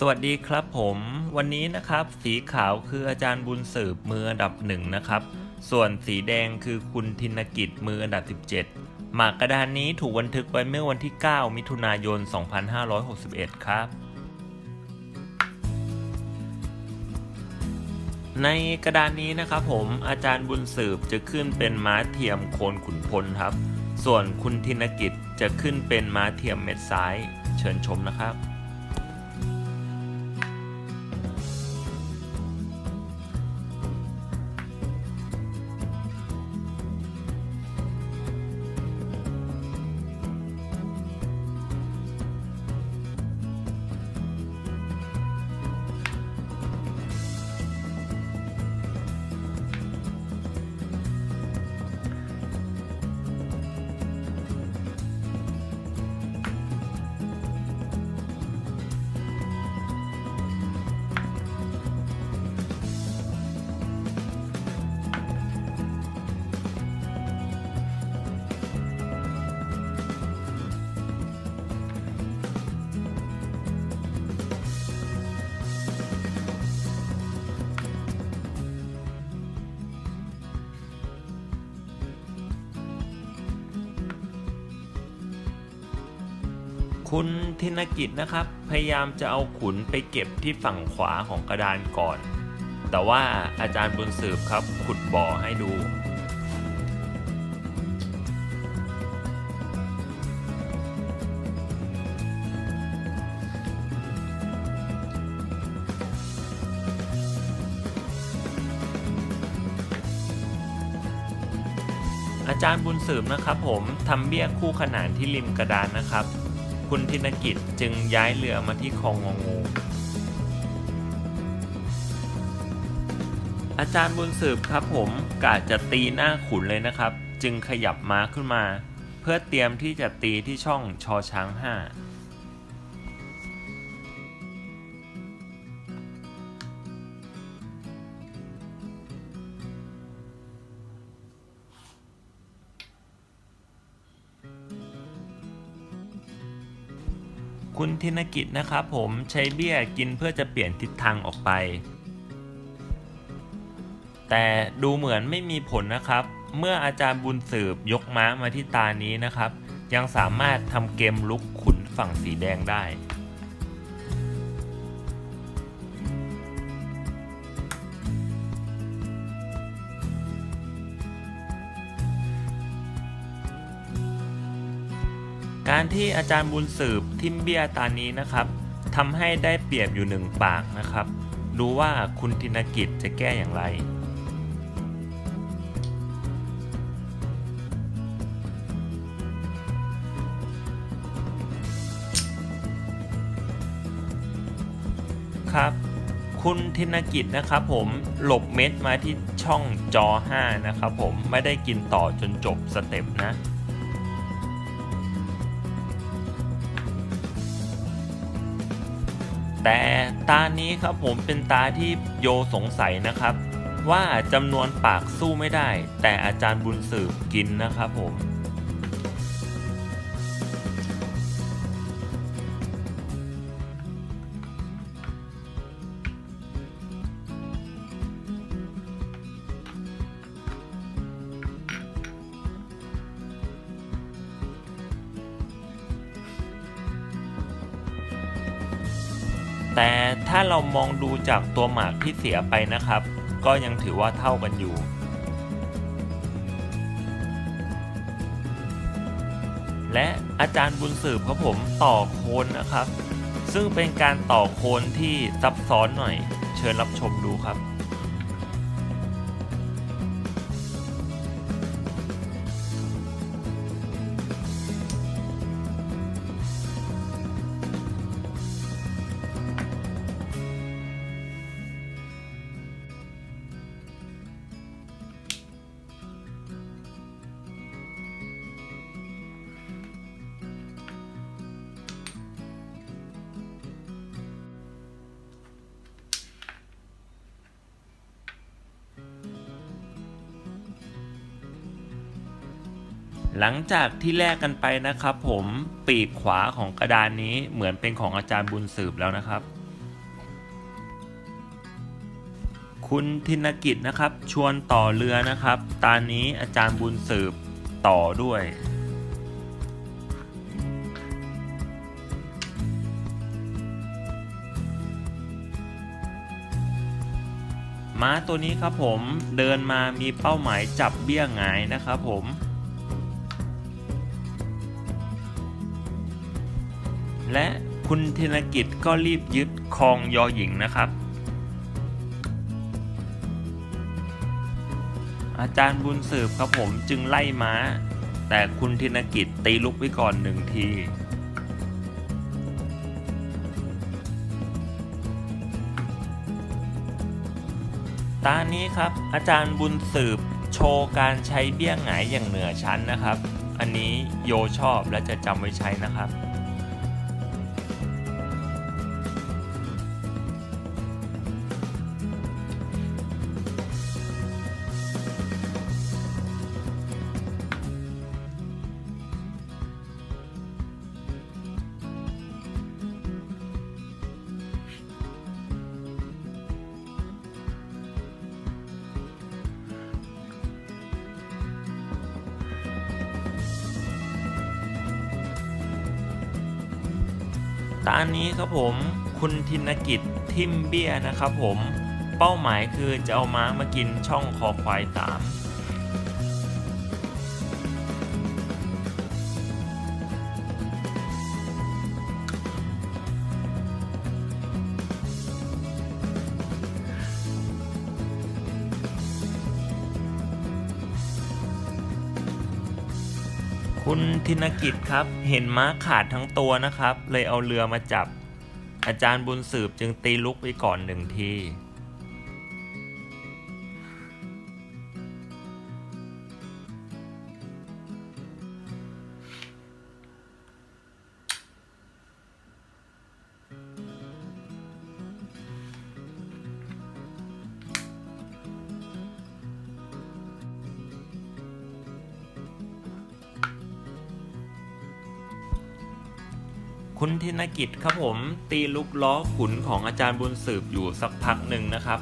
สวัสดีครับผมวันนี้นะครับสีขาวคืออาจารย์บุญสืบมืออันดับหนึ่งนะครับ ส่วนสีแดงคือคุณธินกิจมืออันดับ 17 หมากกระดานนี้ถูกบันทึกไว้เมื่อวันที่ 9 มิถุนายน 2561 ครับ ในกระดานนี้นะครับผมอาจารย์บุญสืบจะขึ้นเป็นม้าเทียมโคนขุนพลครับ ส่วนคุณธินกิจจะขึ้นเป็นม้าเทียมเม็ดซ้าย เชิญชมนะครับ คุณธินกิจนะครับ พยายามจะเอาขุนไปเก็บที่ฝั่งขวาของกระดานก่อน แต่ว่าอาจารย์บุญสืบครับขุดบ่อให้ดู อาจารย์บุญสืบนะครับผมทำเบี้ยคู่ขนานที่ริมกระดานนะครับ คุณธินกิจจึงย้ายเรือมาที่คลองงองู อาจารย์บุญสืบครับผมกะจะตีหน้าขุนเลยนะครับ จึงขยับม้าขึ้นมา เพื่อเตรียมที่จะตีที่ช่องชอช้างห้า คุณธินกิจนะครับผมใช้เบี้ยกินเพื่อจะเปลี่ยนทิศทางออกไป แต่ดูเหมือนไม่มีผลนะครับ เมื่ออาจารย์บุญสืบยกม้ามาที่ตานี้นะครับ ยังสามารถทำเกมลุกขุนฝั่งสีแดงได้ การที่อาจารย์บุญสืบทิมเบียตานี้นะครับทำให้ได้เปรียบอยู่หนึ่งปากนะครับ ดูว่าคุณธินกิจจะแก้อย่างไรครับ คุณธินกิจนะครับผมหลบเม็ดมาที่ช่องจอ 5 นะครับผมไม่ได้กินต่อจนจบสเต็ปนะ แต่ตานี้ครับผมเป็นตาที่โยสงสัยนะครับ ว่าจำนวนปากสู้ไม่ได้ แต่อาจารย์บุญสืบกินนะครับผม แต่ถ้าเรามองดูจากตัวหมากที่เสียไปนะครับ ก็ยังถือว่าเท่ากันอยู่ และอาจารย์บุญสืบครับผมต่อโคนนะครับ ซึ่งเป็นการต่อโคนที่ซับซ้อนหน่อย เชิญรับชมดูครับ หลังจากที่แลกกันไปนะครับ ผมปีกขวาของกระดานนี้เหมือนเป็นของอาจารย์บุญสืบแล้วนะครับ คุณธินกิจนะครับ ชวนต่อเรือนะครับ ตอนนี้อาจารย์บุญสืบต่อด้วยม้าตัวนี้ครับผมเดินมามีเป้าหมายจับเบี้ยงายนะครับผม และคุณธนกิจก็รีบยึดครองยอหญิงนะครับ อาจารย์บุญสืบครับผมจึงไล่ม้า แต่คุณธนกิจตีลุกไว้ก่อนหนึ่งทีตานี้ครับอาจารย์บุญสืบโชว์การใช้เบี้ยงหงายอย่างเหนือชั้นนะครับ อันนี้โยชอบและจะจำไว้ใช้นะครับ ตานนี้ครับผมคุณธินกิจทิมเบี้ยนะครับผมเป้าหมายคือจะเอาม้ามากินช่องคอควายตาม คุณธินกิจครับ เห็นม้าขาดทั้งตัวนะครับ เลยเอาเรือมาจับ อาจารย์บุญสืบจึงตีลุกไปก่อนหนึ่งที คุณธินกิจครับผมตีลุกล้อขุนของอาจารย์บุญสืบอยู่สักพักหนึ่งนะครับ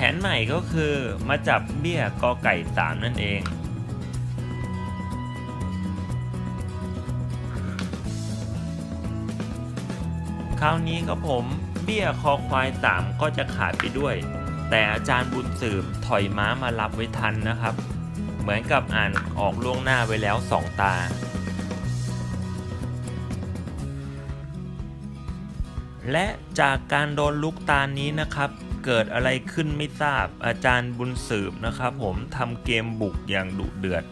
ผนใหม่ก็คือมาจับเบี้ยกอไก่สามนั่นเอง คราวนี้ก็ผมเบี้ยคอควายสามก็จะขาดไปด้วย แต่อาจารย์บุญสืบถอยม้ามารับไว้ทันนะครับ เหมือนกับอ่านออกล่วงหน้าไว้แล้วสองตา และจากการโดนลุกตานี้นะครับ เกิดอะไรขึ้นไม่ทราบอาจารย์บุญสืบนะครับผมทำเกมบุกอย่างดุเดือด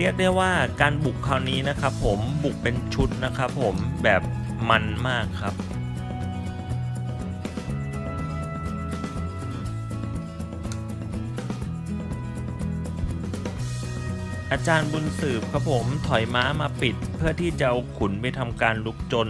เรียกได้ว่าการบุกคราวนี้นะครับผมบุกเป็นชุดนะครับผมแบบมันมากครับอาจารย์บุญสืบครับผมถอยม้ามาปิดเพื่อที่จะเอาขุนไปทำการลุกจน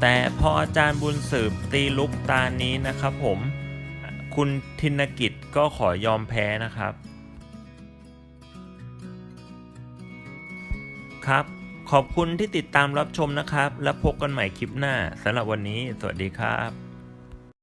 แต่พออาจารย์บุญสืบตีลุกตานี้นะครับผมคุณธินกิจก็ขอยอมแพ้นะครับ ครับ ขอบคุณที่ติดตามรับชมนะครับ แล้วพบกันใหม่คลิปหน้าสำหรับวันนี้ สวัสดีครับ